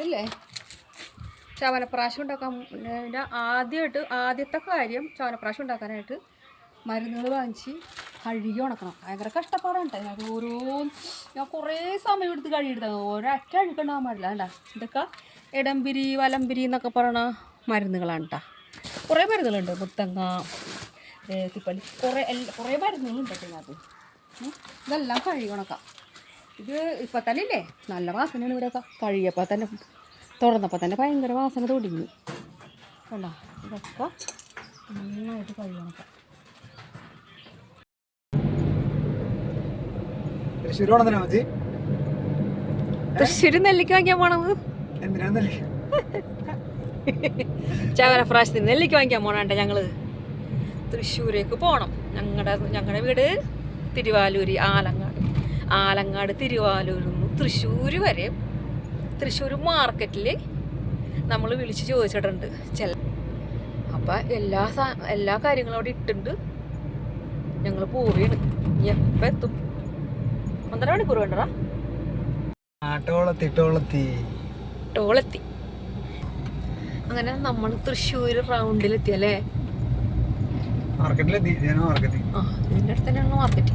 ഇതില്ലേ? ചവനപ്രാശം ഉണ്ടാക്കാൻ ആദ്യമായിട്ട് ആദ്യത്തെ കാര്യം ചവനപ്രാശം ഉണ്ടാക്കാനായിട്ട് മരുന്നുകൾ വാങ്ങിച്ച് കഴുകി ഉണക്കണം. ഭയങ്കര കഷ്ടപ്പാടാണ് ഞങ്ങൾക്ക് ഓരോ ഞാൻ കുറേ സമയം എടുത്ത് കഴുകിയെടുത്തത് ഒരൊറ്റ അഴുക്കുണ്ടാകാൻ പാടില്ല അല്ല ഇതൊക്കെ ഇടംപിരി വലംപിരി എന്നൊക്കെ പറയണ മരുന്നുകളാണ് കേട്ടോ. കുറേ മരുന്നുകളുണ്ട്. മുത്തങ്ങ തിപ്പള്ളി കുറേ എല്ലാ കുറേ മരുന്നുകളുണ്ട് കേട്ടോ ഇതിനകത്ത്. ഇതെല്ലാം കഴുകി ഉണക്കാം. ഇത് ഇപ്പം തന്നെ ഇല്ലേ നല്ല വാസനയാണ് ഇവിടെ കഴിയപ്പോൾ തന്നെ തുറന്നപ്പോൾ തന്നെ ഭയങ്കര വാസന തുടങ്ങി കണ്ടോ? ഇതൊക്കെ നന്നായിട്ട് കഴിയണം തൃശ്ശൂർ നെല്ലിക്ക വാങ്ങിയാ പോണത് ചവര ചവനപ്രാശത്തിന് നെല്ലിക്ക? വാങ്ങിക്കാൻ പോണണ്ട ഞങ്ങൾ. തൃശ്ശൂരേക്ക് പോണം. ഞങ്ങളുടെ ഞങ്ങളുടെ വീട് തിരുവാലൂര് ആലങ്ങാട്. ആലങ്ങാട് തിരുവാലൂരിൽ നിന്ന് തൃശ്ശൂർ വരെ. തൃശ്ശൂർ മാർക്കറ്റിൽ നമ്മൾ വിളിച്ച് ചോദിച്ചിട്ടുണ്ട്. ചില അപ്പം എല്ലാ സാ എല്ലാ കാര്യങ്ങളും അവിടെ ഇട്ടുണ്ട്. ഞങ്ങൾ പോവുകയാണ് എപ്പം എത്തും? ഒന്നര മണിക്കൂർ വേണ്ടടാ. ആട്ടോളത്തി ഇട്ടോളത്തി ടോളെത്തി. അങ്ങനെ നമ്മൾ തൃശ്ശൂർ റൗണ്ടിലെത്തി അല്ലേ? മാർക്കറ്റിലെത്തി ആ ഇതിന്റെ അടുത്ത് തന്നെയാണ് മാർക്കറ്റ്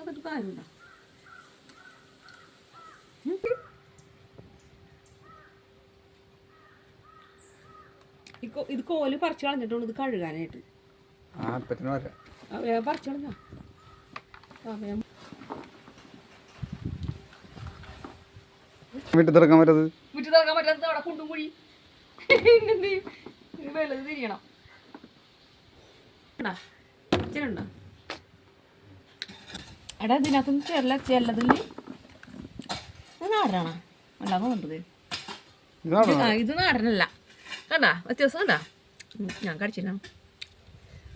അതൊരു കാര്യമുണ്ടോ ഇത് കോൽ പറിച്ചു കളഞ്ഞിട്ടുണ്ട് ഇത് കഴുകാനായിട്ട്. പറിച്ചു കളഞ്ഞോ? വീട്ടിൽ തുറക്കാൻ പറ്റത് വീട്ടിൽ തുറക്കാൻ പറ്റാത്ത അവിടെ കുണ്ടും കുഴി വെളുത് തിരിയണം. ചെല്ലുണ്ടോ എടാ ഇതിനകത്തൊന്നും ചെല്ല ചെല്ലതില്ലേ ഇത് നാടനാണോ? അല്ലാതെ കണ്ടത്. ഇത് നാടനല്ല. കണ്ടാ? വ്യത്യാസം കണ്ടാ? ഞാൻ കടിച്ചില്ല.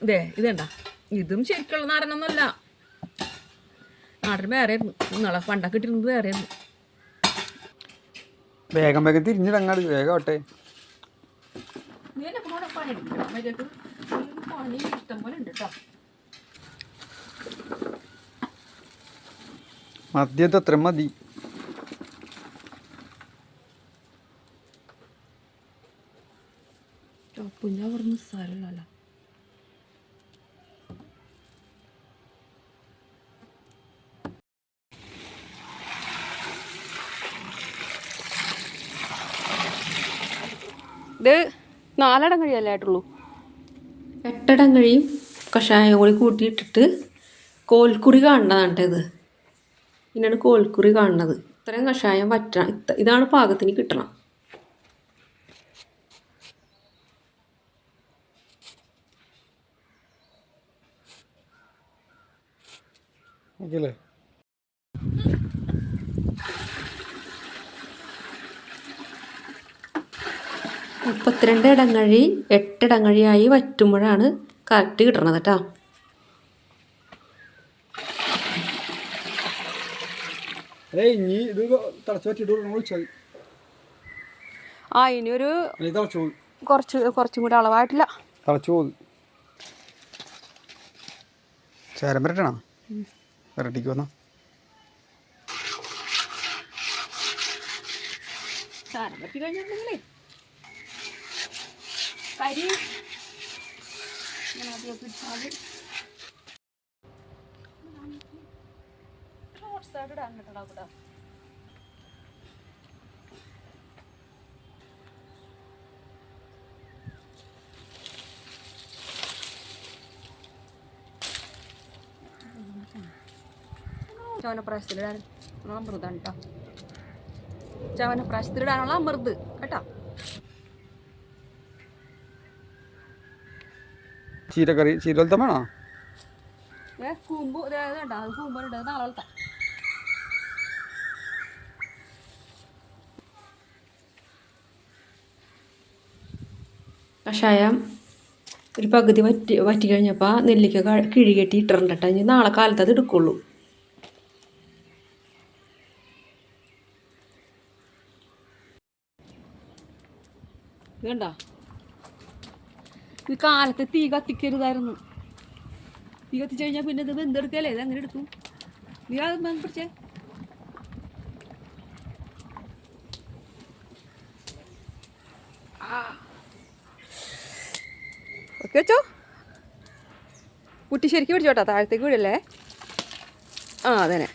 ഇതേ ഇതേണ്ട ഇതും ശരിക്കുള്ള നാടനൊന്നുമല്ല. നാടൻ വേറെ ആയിരുന്നു ഇന്നാളെ പണ്ടൊക്കെ ഇട്ടിരുന്നത് വേറെ ആയിരുന്നു വേഗം വേഗം തിരിഞ്ഞിടങ്ങാട് വേഗം ആട്ടെ നീ എന്നെ പണി എടുക്കണം പണി ഇഷ്ടം പോലെ ഉണ്ട് കേട്ടോ മദ്യത്തെ അത്ര മതി പറഞ്ഞ ഇത് നാലടം കഴിയല്ലേ ആയിട്ടുള്ളൂ? എട്ടടം കഴിയും. കഷായം കൂടി കൂട്ടിയിട്ടിട്ട് കോൽക്കുറി കാണുന്നതാണ് കേട്ടോ ഇത് ഇങ്ങനെയാണ് കോൽക്കുറി കാണുന്നത്. ഇത്രയും കഷായം വറ്റണം ഇതാണ് പാകത്തിന് കിട്ടണം. മുപ്പത്തിരണ്ട് ഇടങ്ങഴി എട്ട് ഇടങ്ങഴിയായി വറ്റുമ്പോഴാണ് കറക്റ്റ് കിട്ടണത് കേട്ടോ. ഏയ് ഇനി ഇത് തിളച്ച് പറ്റിയിട്ട് വിളിച്ചാൽ ആ ഇനിയൊരു തിളച്ചു കുറച്ച് കുറച്ചും കൂടി അളവായിട്ടില്ല. തിളച്ചു പോകും ചേരം വരട്ടണം. വരട്ടിക്ക് വന്നാ. സാധനം പറ്റി കഴിഞ്ഞിട്ടുണ്ടെങ്കിലേ കരി. ഇങ്ങനെ അധികം പിടിച്ചാൽ സൈഡ് ഇടാൻ കേട്ടോ കൂടെ ചവനപ്രാശത്തിലിടാനുള്ള അമൃതാണ് കേട്ടോ ചവനപ്രാശത്തിലിടാനുള്ള അമൃത് കേട്ടോ. ചീരക്കറി ചീരവലത്തെ വേണോ ഏ കൂമ്പ് കൂമ്പിട്ട് നാളെ വളർത്താം കഷായം ഒരു പകുതി വറ്റി വറ്റി കഴിഞ്ഞപ്പോൾ നെല്ലിക്ക ക- കിഴി കെട്ടി ഇട്ടിട്ടുണ്ട് കേട്ടോ ഇനി നാളെ കാലത്ത് അത് എടുക്കുള്ളൂ. വേണ്ട. ഇത് കാലത്ത് തീ കത്തിക്കരുതായിരുന്നു. തീ കത്തിച്ചു കഴിഞ്ഞാൽ പിന്നെ ഇത് വെന്തെടുക്കല്ലേ? ഇത് അങ്ങനെ എടുക്കും? നീ അത് പിടിച്ചേ ഓക്കെ വെച്ചോ കുട്ടി ശരിക്കും പിടിച്ചോട്ടാ? താഴത്തേക്ക് വീഴല്ലേ ആ അതന്നെ.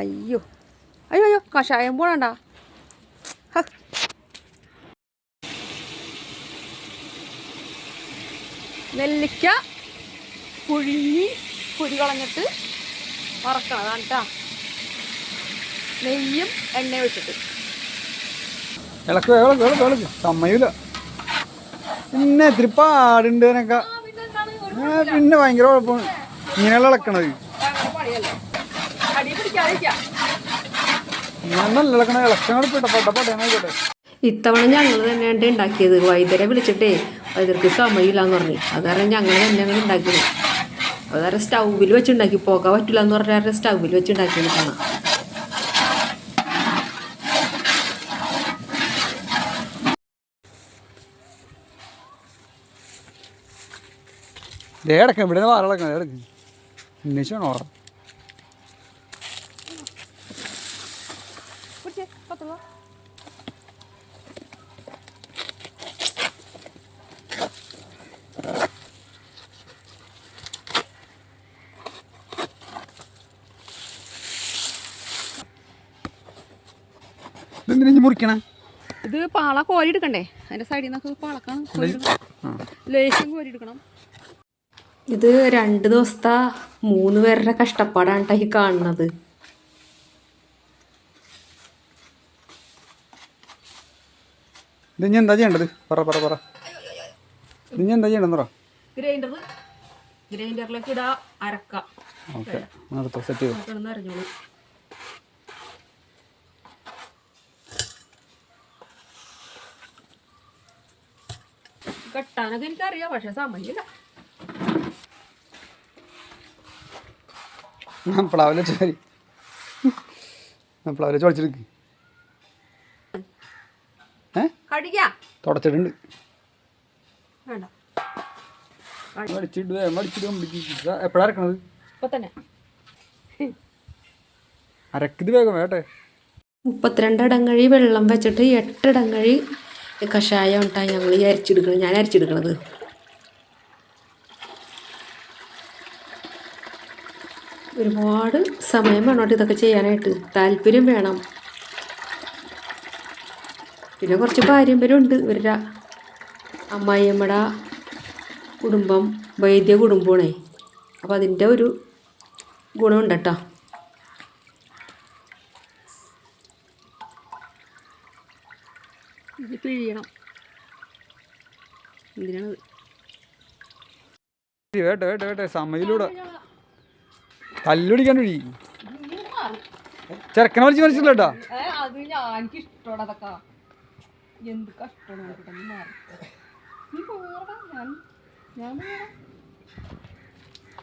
അയ്യോ. അയ്യോ അയ്യോ കഷായം പോണണ്ട. നെല്ലിക്ക പുഴുങ്ങി കുരു കളഞ്ഞിട്ട് വറക്കണം. അതാണ് നെയ്യും എണ്ണ ഇളക്ക് സമയമില്ല. പിന്നെ ഇത്തിരി പാടുണ്ട് എനക്ക് പിന്നെ ഭയങ്കര കുഴപ്പം. ഇങ്ങനെയുള്ള ഇളക്കണത്. ഇത്തവണ ഞങ്ങൾ തന്നെയാണ് ഉണ്ടാക്കിയത്. വൈദ്യരെ വിളിച്ചിട്ടേ വൈദ്യർക്ക് സമയമില്ലാന്ന് പറഞ്ഞു. അത് കാരണം ഞങ്ങൾ തന്നെയാണ് ഉണ്ടാക്കിയത്. അത് സ്റ്റൗവിൽ വെച്ചുണ്ടാക്കി പോകാൻ പറ്റില്ല എന്ന് പറഞ്ഞാൽ സ്റ്റൗവിൽ വെച്ചുണ്ടാക്കിയത് കാണാം ദേ ഇടക്കാം ഇവിടെ നിന്ന് ഇളക്കണം ഇടയ്ക്ക് അന്വേഷിച്ചാണോ ഓറ ഇതെന്തിനാ ഇഞ്ഞി മുറിക്കണേ? ഇത് പാള കോരി എടുക്കണ്ടേ? അതിന്റെ സൈഡിൽ നിന്നൊക്കെ പാളക്കാണ്. ലേശം കോരി എടുക്കണം. ഇത് രണ്ട് ദിവസത്തെ മൂന്ന് പേരുടെ കഷ്ടപ്പാടാണ് ട്ടോ ഈ കാണുന്നത്. ഇത് എന്താ ചെയ്യേണ്ടത്? പറ പറ പറ. ഇനി എന്താ ചെയ്യണ്ടെന്ന് പറ ഗ്രൈൻഡർ ഗ്രൈൻഡറിലേക്ക് ഇടാ അരക്ക. ഓക്കെ. നിർത്തോ സെറ്റ് ചെയ്തു. കിടന്ന് അറിഞ്ഞോളൂ കെട്ടാനൊക്കെ എനിക്കറിയാം പക്ഷെ സമയമില്ല. പ്ലാവിലെ ചോരി. പ്ലാവിലെ ചോദിച്ചെടുക്ക് തുടച്ചിട്ടുണ്ട്. അരക്കണത്? അരക്കിത് വേഗം വേട്ടെ മുപ്പത്തിരണ്ട് ഇടങ്ങഴി വെള്ളം വെച്ചിട്ട് എട്ട് ഇടങ്ങഴി കഷായം ഉണ്ടായി ഞങ്ങൾ ഈ അരിച്ചെടുക്കണം ഞാൻ അരിച്ചെടുക്കണത്. ഒരുപാട് സമയം വേണം കേട്ടോ ഇതൊക്കെ ചെയ്യാനായിട്ട്. താല്പര്യം വേണം. പിന്നെ കുറച്ച് പാരമ്പര്യമുണ്ട്. ഇവരുടെ അമ്മായിയമ്മയുടെ കുടുംബം വൈദ്യ കുടുംബമാണേ. അപ്പം അതിന്റെ ഒരു ഗുണമുണ്ട് കേട്ടോ ഇത് പിഴിയണം. എന്തിനാണ് വേട്ടെ വേട്ടെ വേട്ടെ സമയിലൂടെ തല്ലുടിക്കാൻ വഴി. ചെറുക്കനെ വലിച്ചു മരിച്ചില്ല കേട്ടാ. അത് ഞാൻ എനിക്ക് ഇഷ്ടമാണ് അതൊക്കെ. എന്ത് കഷ്ടമാണ്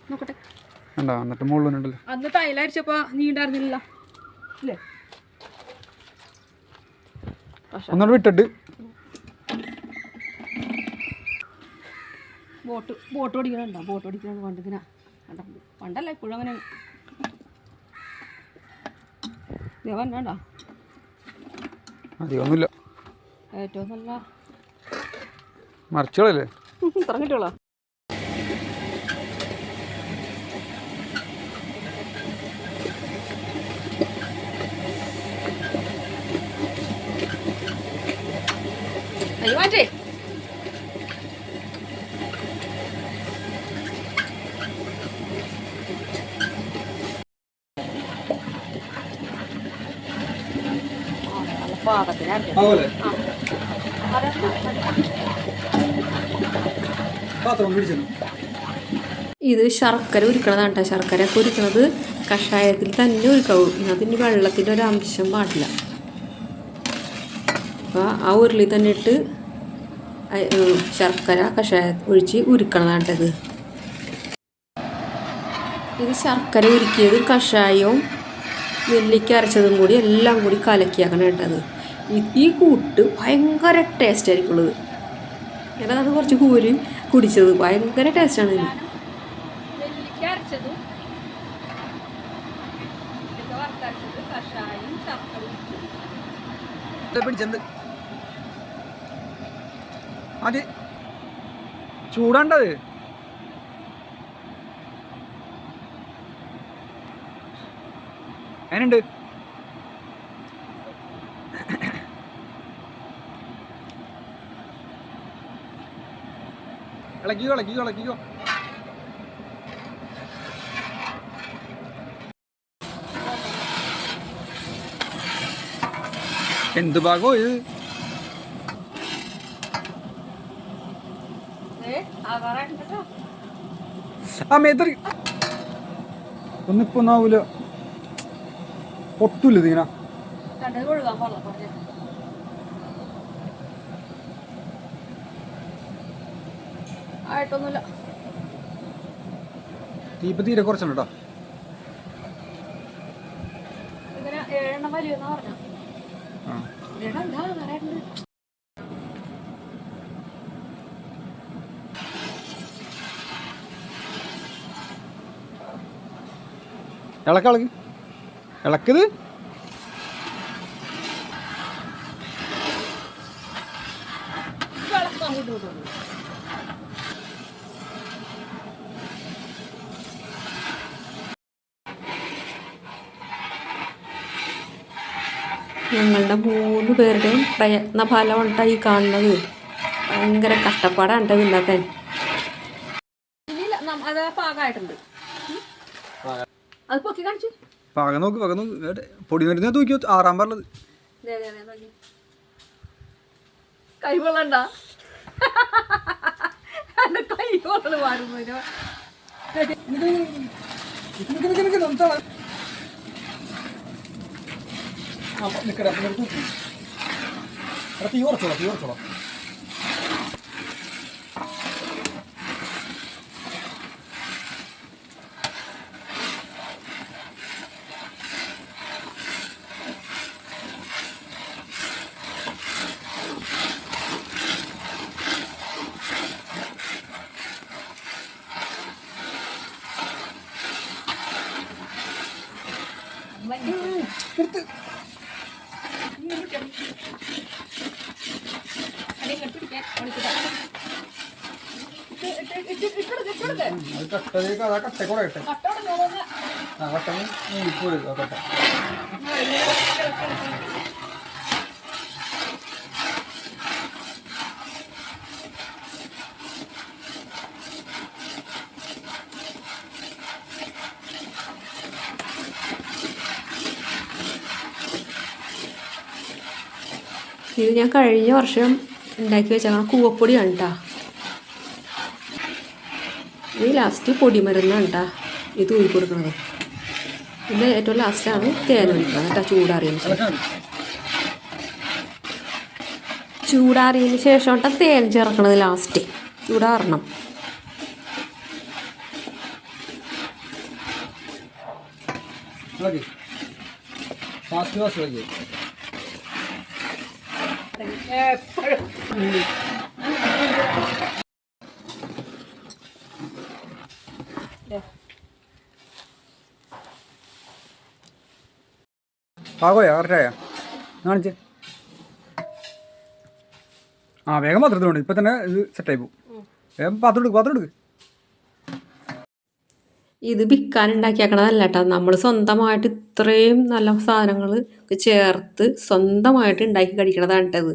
നോക്കട്ടെ. എന്നിട്ട് മുള്ളുന്നുണ്ടല്ലോ അന്ന് തൈലരിച്ചപ്പോ നീ ഉണ്ടായിരുന്നില്ല അല്ലേ? ഒന്നുകൂടെ വിട്ടിട്ട്. ബോട്ട് ബോട്ട് ഓടിക്കണുണ്ടോ? ബോട്ട് ഓടിക്കണ പണ്ടിങ്ങനെ കണ്ടോ പണ്ടല്ല ഇപ്പോഴും അങ്ങനെ? അധികമൊന്നുമില്ല ഏറ്റവും നല്ല മറിച്ചുകളല്ലേ ഇത്ര കിട്ടുള്ളൂ അയ്യോ മാറ്റേ പാകത്തിന് അരക്കണം അതുപോലെ ആ അരക്കണം പാത്രം പിടിച്ചു ഇത് ശർക്കര ഉരുക്കണതാണ് കേട്ടോ. ശർക്കര ഒക്കെ ഉരുക്കണത് കഷായത്തിൽ തന്നെ ഉരുക്കാവും. അതിന് വെള്ളത്തിന്റെ ഒരു അംശം പാടില്ല. അപ്പോൾ ആ ഉരുളി തന്നെ ഇട്ട് ശർക്കര കഷായ ഒഴിച്ച് ഉരുക്കണതാണ് കേട്ടത് ഇത്. ഇത് ശർക്കര ഉരുക്കിയത് കഷായവും നെല്ലിക്ക അരച്ചതും കൂടി എല്ലാം കൂടി കലക്കിയാക്കണം കേട്ടത് ഈ കൂട്ട് ഭയങ്കര ടേസ്റ്റ് ആയിരിക്കുള്ളത്. ഞാനത് കുറച്ച് കൂരി കുടിച്ചത്. ഭയങ്കര ടേസ്റ്റാണ് ഇതിന് ശർക്കര പിടിച്ചെന്ത്? അത് ചൂടാണ്ടത്. അതിനുണ്ട് ഇളക്കിക്കോ ഇളക്കിക്കോ ഇളക്കിക്കോ. എന്ത് ഭാഗോ ഇത്? ആ മേത്തറി. ഒന്നിപ്പൊന്നാവൂല പൊട്ടൂല ഇതിങ്ങനെ. ആയിട്ടൊന്നുമില്ല. തീപ്പ് തീരെ കുറച്ചുണ്ട്? കേട്ടോ ഇങ്ങനെ ഏഴെണ്ണം വലിയെന്നാ പറഞ്ഞ. ആ. എന്താ പറയാറുണ്ട് ഇളക്ക ഇളക്ക്. ഇളക്കത് ഞങ്ങളുടെ മൂന്ന് പേരുടെയും പ്രയത്ന ഫലമുണ്ടാ ഈ കാണുന്നത് ഭയങ്കര കഷ്ടപ്പാടാണ് ട്ടോ ഇത് ഉണ്ടാക്കാൻ അത് പാകമായിട്ടുണ്ട് അത് പൊക്കി കാണിച്ചു പാകം നോക്ക് പാകം നോക്ക് ഏട്ടെ, പൊടി മരുന്ന് തൂക്കി ആറാൻ പറഞ്ഞത് കൈ കൊള്ളണ്ട എന്റെ കൈ കൊള്ളു മാറുന്നതിനോ തീ കുറച്ചോളാം തീ കുറച്ചോളാം അത് കട്ടതേക്ക് അതാ കട്ടെ ആ കട്ട പോയി ആ കട്ട ഇത് ഞാൻ കഴിഞ്ഞ വർഷം ഉണ്ടാക്കി വെച്ചാൽ കൂവപ്പൊടിയാണ് കേട്ടോ ലാസ്റ്റ് പൊടിമരുന്നാണ് കേട്ടോ ഇത് ഊരി കൊടുക്കുന്നത് പിന്നെ ഏറ്റവും ലാസ്റ്റാണ് തേൻ ഒഴിക്കുന്നത് കേട്ടോ ചൂടാറിയതിന് ശേഷം. ചൂടാറിയതിന് ശേഷം കേട്ടോ തേൻ ചേർക്കണത് ലാസ്റ്റ്. ചൂടാറണം. ഇളക്കി പാകോയാ കറക്റ്റായ കാണിച്ച്. ആ വേഗം പാത്രം എടുത്തോണ്ട് ഇപ്പം തന്നെ ഇത് സെറ്റായി പോകും. വേഗം പാത്രം എടുക്കും പാത്രം എടുക്കും. ഇത് വിൽക്കാനുണ്ടാക്കിയാക്കണതല്ല കേട്ടോ. നമ്മൾ സ്വന്തമായിട്ട് ഇത്രയും നല്ല സാധനങ്ങൾ ചേർത്ത് സ്വന്തമായിട്ട് ഉണ്ടാക്കി കഴിക്കണതാണ് കേട്ടത്.